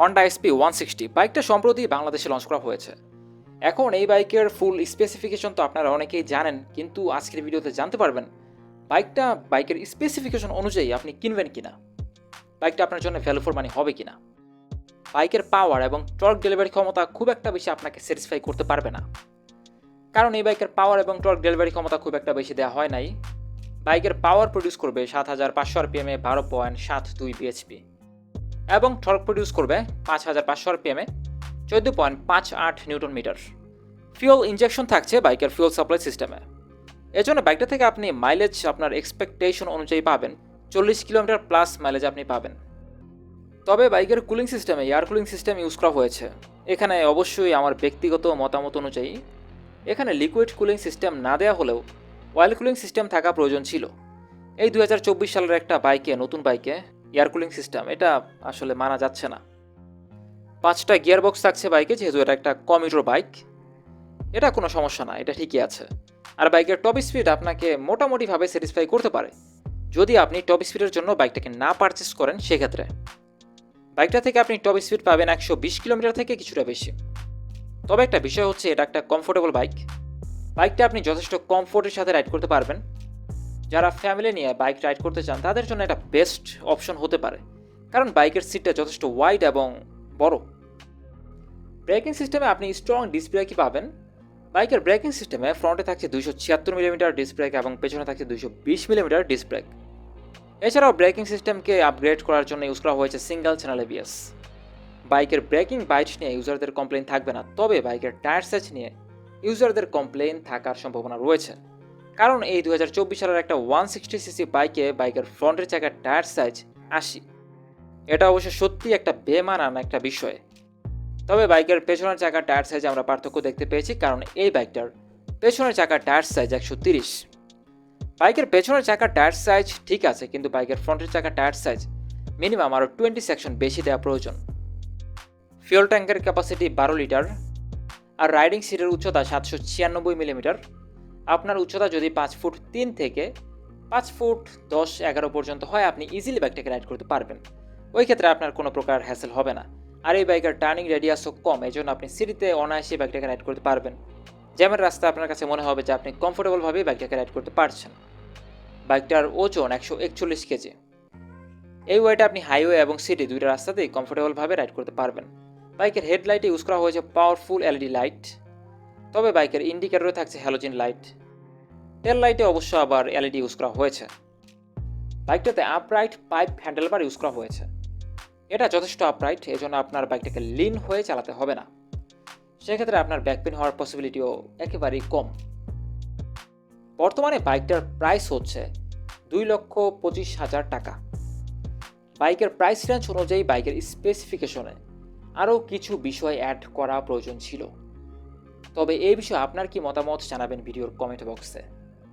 Honda SP one sixty বাইকটা সম্প্রতি বাংলাদেশে লঞ্চ করা হয়েছে। এখন এই বাইকের ফুল স্পেসিফিকেশন তো আপনারা অনেকেই জানেন, কিন্তু আজকের ভিডিওতে জানতে পারবেন বাইকটা বাইকের স্পেসিফিকেশন অনুযায়ী আপনি কিনবেন কিনা। বাইকটা আপনার জন্য ভ্যালু ফর মানি হবে কিনা। বাইকের পাওয়ার এবং টর্ক ডেলিভারি ক্ষমতা খুব একটা বেশি আপনাকে স্যাটিসফাই করতে পারবে না। কারণ এই বাইকের পাওয়ার এবং টর্ক ডেলিভারি ক্ষমতা খুব একটা বেশি দেওয়া হয় নাই। বাইকের পাওয়ার প্রডিউস করবে সাত হাজার পাঁচশো আর আরপিএমে বারো পয়েন্ট সাত দুই বিএচপি এবং টর্ক প্রডিউস করবে পাঁচ হাজার পাঁচশো আরপিএমে চোদ্দ পয়েন্ট পাঁচ আট নিউটন মিটার। ফিউল ইঞ্জেকশন থাকছে বাইকের ফিউল সাপ্লাই সিস্টেমে। এজন্য বাইকটা থেকে আপনি মাইলেজ আপনার এক্সপেকটেশন অনুযায়ী পাবেন, চল্লিশ কিলোমিটার প্লাস মাইলেজ আপনি পাবেন। তবে বাইকের কুলিং সিস্টেমে এয়ার কুলিং সিস্টেম ইউজ করা হয়েছে। এখানে অবশ্যই আমার ব্যক্তিগত মতামত অনুযায়ী, এখানে লিকুইড কুলিং সিস্টেম না দেওয়া হলেও অয়েল কুলিং সিস্টেম থাকা প্রয়োজন ছিল। এই দু হাজার চব্বিশ সালের একটা বাইকে, নতুন বাইকে এয়ার কুলিং সিস্টেম, এটা আসলে মানা যাচ্ছে না। পাঁচটা গিয়ার বক্স থাকছে বাইকে, যেহেতু এটা একটা কমিউটার বাইক, এটা কোনো সমস্যা না, এটা ঠিকই আছে। আর বাইকের টপ স্পিড আপনাকে মোটামুটিভাবে স্যাটিসফাই করতে পারে। যদি আপনি টপ স্পিডের জন্য বাইকটাকে না পারচেস করেন, সেক্ষেত্রে। বাইকটা থেকে আপনি টপ স্পিড পাবেন একশো বিশ কিলোমিটার থেকে কিছুটা বেশি। তবে একটা বিষয় হচ্ছে, এটা একটা কমফোর্টেবল বাইক। বাইকটা আপনি যথেষ্ট কমফোর্টের সাথে রাইড করতে পারবেন। যারা ফ্যামিলি নিয়ে বাইক রাইড করতে চান, তাদের জন্য এটা বেস্ট অপশন হতে পারে। কারণ বাইকের সিটটা যথেষ্ট ওয়াইড এবং বড়। ব্রেকিং সিস্টেমে আপনি স্ট্রং ডিস্ক ব্রেকই পাবেন। বাইকের ব্রেকিং সিস্টেমে ফ্রন্টে থাকছে দুইশো ছিয়াত্তর মিলিমিটার ডিস্ক ব্রেক এবং পেছনে থাকছে দুইশো বিশ মিলিমিটার ডিস্ক এছাড়াও ব্রেকিং সিস্টেমকে আপগ্রেড করার জন্য ইউজ করা হয়েছে সিঙ্গেল চ্যানেল এবিএস বাইকের ব্রেকিং বাইট নিয়ে ইউজারদের কমপ্লেন থাকবে না, তবে বাইকের টায়ার সাইজ নিয়ে ইউজারদের কমপ্লেন থাকার সম্ভাবনা রয়েছে। কারণ এই দু হাজার চব্বিশ সালের একটা ওয়ান সিক্সটি সিসি বাইকে, বাইকের ফ্রন্টের চাকার টায়ার সাইজ আশি। এটা অবশ্য সত্যি একটা বেমানান একটা বিষয়। তবে বাইকের পেছনের চাকার টায়ার সাইজ আমরা পার্থক্য দেখতে পেয়েছি, কারণ এই বাইকটার পেছনের চাকার টায়ার সাইজ একশো তিরিশ। বাইকের পেছনের চাকার টায়ার সাইজ ঠিক আছে, কিন্তু বাইকের ফ্রন্টের চাকার টায়ার সাইজ মিনিমাম আরও টোয়েন্টি সেকশন বেশি দেওয়া প্রয়োজন। ফিউল ট্যাঙ্কের ক্যাপাসিটি বারো লিটার আর রাইডিং সিটের উচ্চতা সাতশো ছিয়ানব্বই মিলিমিটার। আপনার উচ্চতা যদি পাঁচ ফুট তিন থেকে পাঁচ ফুট দশ এগারো পর্যন্ত হয়, আপনি ইজিলি বাইকটাকে রাইড করতে পারবেন। ওই ক্ষেত্রে আপনার কোনো প্রকার হ্যাসেল হবে না। আর এই বাইকের টার্নিং রেডিয়াসও কম এই জন্য আপনি সিটিতে অনায়াসে বাইকটাকে রাইড করতে পারবেন। জ্যামের রাস্তা আপনার কাছে মনে হবে যে আপনি কমফোর্টেবলভাবেই বাইকটাকে রাইড করতে পারছেন। বাইকটার ওজন একশো একচল্লিশ কেজি। এই ওয়েটে আপনি হাইওয়ে এবং সিটি দুইটা রাস্তাতেই কমফোর্টেবলভাবে রাইড করতে পারবেন। বাইকের হেডলাইটে ইউজ করা হয়েছে পাওয়ারফুল এলইডি লাইট তবে বাইকের ইন্ডিকেটরে থাকছে হ্যালোজিন লাইট টেল লাইটে অবশ্য আবার এলইডি ইউজ করা হয়েছে। বাইকটাতে আপরাইট পাইপ হ্যান্ডেলবার ইউজ করা হয়েছে। এটা যথেষ্ট আপরাইট, এজন্য আপনার বাইকটাকে লিন হয়ে চালাতে হবে না। সেক্ষেত্রে আপনার ব্যাকপেন হওয়ার পসিবিলিটিও একেবারেই কম। বর্তমানে বাইকটার প্রাইস হচ্ছে দুই লক্ষ পঁচিশ হাজার টাকা। বাইকের প্রাইস রেঞ্জ অনুযায়ী বাইকের স্পেসিফিকেশনে আরও কিছু বিষয় অ্যাড করা প্রয়োজন ছিল। তবে এই বিষয়ে আপনার কি মতামত জানাবেন ভিডিওর কমেন্ট বক্সে